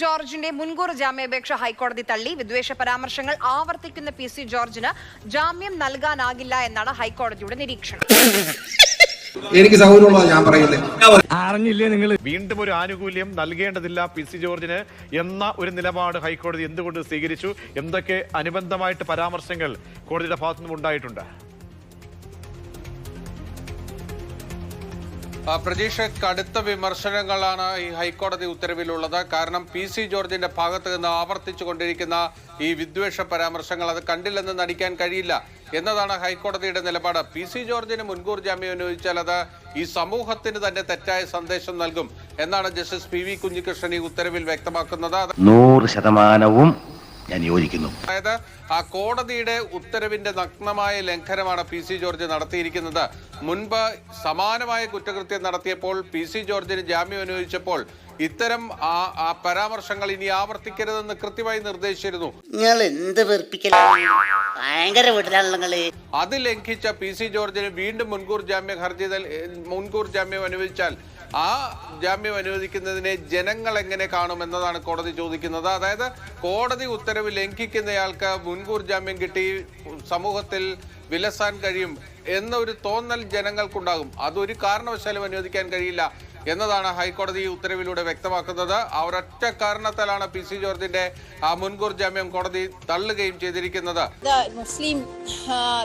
ജോർജിന്റെ മുൻകൂർ ജാമ്യാപേക്ഷ ഹൈക്കോടതി തള്ളി. വിദ്വേഷ പരാമർശങ്ങൾ ആവർത്തിക്കുന്ന പി സി ജോർജിന് ജാമ്യം നൽകാനാകില്ല എന്നാണ് ഹൈക്കോടതിയുടെ നിരീക്ഷണം. എനിക്ക് അറിഞ്ഞില്ലേ ഞാൻ നിങ്ങൾ വീണ്ടും ഒരു ആനുകൂല്യം നൽകേണ്ടതില്ല പി സി ജോർജിന് എന്ന ഒരു നിലപാട് ഹൈക്കോടതി എന്തുകൊണ്ട് സ്വീകരിച്ചു? എന്തൊക്കെ അനുബന്ധമായിട്ട് പരാമർശങ്ങൾ കോടതിയുടെ ഭാഗത്തുനിന്നും ഉണ്ടായിട്ടുണ്ട്? പ്രതീക്ഷ കടുത്ത വിമർശനങ്ങളാണ് ഈ ഹൈക്കോടതി ഉത്തരവിലുള്ളത്. കാരണം പി സി ജോർജിന്റെ ഭാഗത്ത് നിന്ന് ആവർത്തിച്ചു കൊണ്ടിരിക്കുന്ന ഈ വിദ്വേഷ പരാമർശങ്ങൾ അത് കണ്ടില്ലെന്ന് നടിക്കാൻ കഴിയില്ല എന്നതാണ് ഹൈക്കോടതിയുടെ നിലപാട്. പി സി ജോർജിന് മുൻകൂർ ജാമ്യം അനുവദിച്ചാൽ അത് ഈ സമൂഹത്തിന് തന്നെ തെറ്റായ സന്ദേശം നൽകും എന്നാണ് ജസ്റ്റിസ് പി വി കുഞ്ഞികൃഷ്ണൻ ഈ ഉത്തരവിൽ വ്യക്തമാക്കുന്നത്. നൂറ് ശതമാനവും ഞാൻ യോജിക്കുന്നു. അതായത് ആ കോടതിയുടെ ഉത്തരവിന്റെ നഗ്നമായ ലംഘനമാണ് പി സി ജോർജ് നടത്തിയിരിക്കുന്നത്. മുൻപ് സമാനമായ കുറ്റകൃത്യം നടത്തിയപ്പോൾ പി സി ജോർജിന് ജാമ്യം അനുവദിച്ചപ്പോൾ ഇത്തരം ആ ആ പരാമർശങ്ങൾ ഇനി ആവർത്തിക്കരുതെന്ന് കൃത്യമായി നിർദ്ദേശിച്ചിരുന്നു. നിങ്ങൾ എന്ത് ഭയങ്കര വീട്ടിലാണല്ലോ അത് ലംഘിച്ച പി സി ജോർജിന് വീണ്ടും മുൻകൂർ ജാമ്യം ഹർജി മുൻകൂർ ജാമ്യം അനുവദിച്ചാൽ ആ ജാമ്യം അനുവദിക്കുന്നതിനെ ജനങ്ങൾ എങ്ങനെ കാണുമെന്നതാണ് കോടതി ചോദിക്കുന്നത്. അതായത് കോടതി ഉത്തരവ് ലംഘിക്കുന്നയാൾക്ക് മുൻകൂർ ജാമ്യം കിട്ടി സമൂഹത്തിൽ വിലസാൻ കഴിയും എന്നൊരു തോന്നൽ ജനങ്ങൾക്കുണ്ടാകും. അതൊരു കാരണവശാലും അനുവദിക്കാൻ കഴിയില്ല. എന്നതാണ് ഹൈക്കോടതി ഉത്തരവിലൂടെ വ്യക്തമാക്കുന്നത്. ആ ഒരൊറ്റ കാരണത്താലാണ് പി സി ജോർജിന്റെ മുൻകൂർ ജാമ്യം കോടതി തള്ളുകയും ചെയ്തിരിക്കുന്നത്. മുസ്ലിം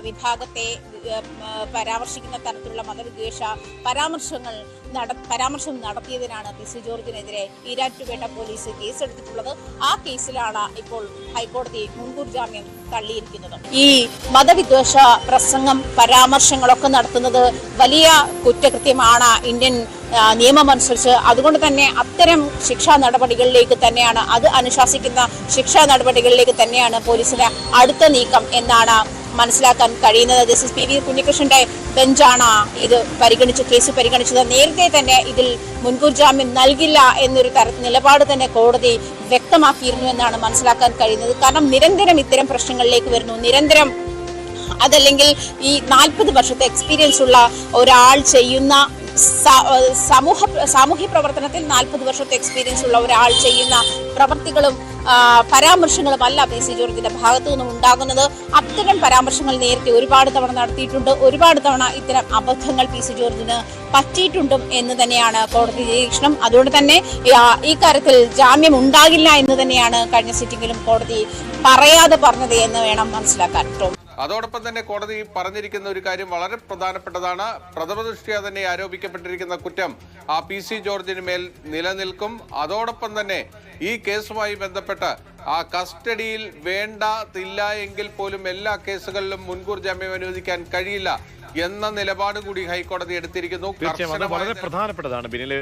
വിഭാഗത്തെ പരാമർശിക്കുന്ന തരത്തിലുള്ള മതവിദ്വേഷ പരാമർശങ്ങൾ പരാമർശം നടത്തിയതിനാണ് P C George Erattupetta police കേസെടുത്തിട്ടുള്ളത്. ആ കേസിലാണ് ഇപ്പോൾ ഹൈക്കോടതി മുൻകൂർ ജാമ്യം തള്ളിയിരിക്കുന്നത്. ഈ മതവിദ്വേഷ പ്രസംഗം പരാമർശങ്ങളൊക്കെ നടത്തുന്നത് വലിയ കുറ്റകൃത്യമാണ്. ഇന്ത്യൻ നിയമമനുസരിച്ച് അതുകൊണ്ട് തന്നെ അത്തരം ശിക്ഷാ നടപടികളിലേക്ക് തന്നെയാണ് അത് അനുശാസിക്കുന്ന ശിക്ഷാ നടപടികളിലേക്ക് തന്നെയാണ് പോലീസിന്റെ അടുത്ത നീക്കം എന്നാണ് മനസ്സിലാക്കാൻ കഴിയുന്നത്. ജസ്റ്റിസ് പി വി കുഞ്ഞികൃഷ്ണന്റെ ബെഞ്ചാണ് ഇത് പരിഗണിച്ച് കേസ് പരിഗണിച്ചത്. നേരത്തെ തന്നെ ഇതിൽ മുൻകൂർ ജാമ്യം നൽകില്ല എന്നൊരു തര നിലപാട് തന്നെ കോടതി വ്യക്തമാക്കിയിരുന്നു എന്നാണ് മനസ്സിലാക്കാൻ കഴിയുന്നത്. കാരണം നിരന്തരം ഇത്തരം പ്രശ്നങ്ങളിലേക്ക് വരുന്നു. നിരന്തരം അതല്ലെങ്കിൽ ഈ നാൽപ്പത് വർഷത്തെ എക്സ്പീരിയൻസ് ഉള്ള ഒരാൾ ചെയ്യുന്ന സമൂഹ സാമൂഹ്യ പ്രവർത്തനത്തിൽ നാൽപ്പത് വർഷത്തെ എക്സ്പീരിയൻസ് ഉള്ള ഒരാൾ ചെയ്യുന്ന പ്രവർത്തികളും പരാമർശങ്ങളും അല്ല പി സി ജോർജിന്റെ ഭാഗത്തു നിന്നും ഉണ്ടാകുന്നത്. അത്തരം പരാമർശങ്ങൾ നേരത്തെ ഒരുപാട് തവണ നടത്തിയിട്ടുണ്ട്. ഒരുപാട് തവണ ഇത്തരം അബദ്ധങ്ങൾ പി സി ജോർജിന് പറ്റിയിട്ടുണ്ടും എന്ന് തന്നെയാണ് കോടതി നിരീക്ഷണം. അതുകൊണ്ട് തന്നെ ഈ കാര്യത്തിൽ ജാമ്യം ഉണ്ടാകില്ല എന്ന് തന്നെയാണ് കഴിഞ്ഞ സിറ്റിംഗിലും കോടതി പറയാതെ പറഞ്ഞത് എന്ന് വേണം മനസ്സിലാക്കാൻ. അതോടൊപ്പം തന്നെ കോടതി പറഞ്ഞിരിക്കുന്ന ഒരു കാര്യം വളരെ പ്രധാനപ്പെട്ടതാണ്. പ്രഥമ ദൃഷ്ടിയ തന്നെ ആരോപിക്കപ്പെട്ടിരിക്കുന്ന കുറ്റം ആ പി സി ജോർജിന് മേൽ നിലനിൽക്കും. അതോടൊപ്പം തന്നെ ഈ കേസുമായി ബന്ധപ്പെട്ട് ആ കസ്റ്റഡിയിൽ വേണ്ടതില്ല എങ്കിൽ പോലും എല്ലാ കേസുകളിലും മുൻകൂർ ജാമ്യം അനുവദിക്കാൻ കഴിയില്ല എന്ന നിലപാട് കൂടി ഹൈക്കോടതി എടുത്തിരിക്കുന്നു. വളരെ പ്രധാനപ്പെട്ടതാണ് ബിനിൽ.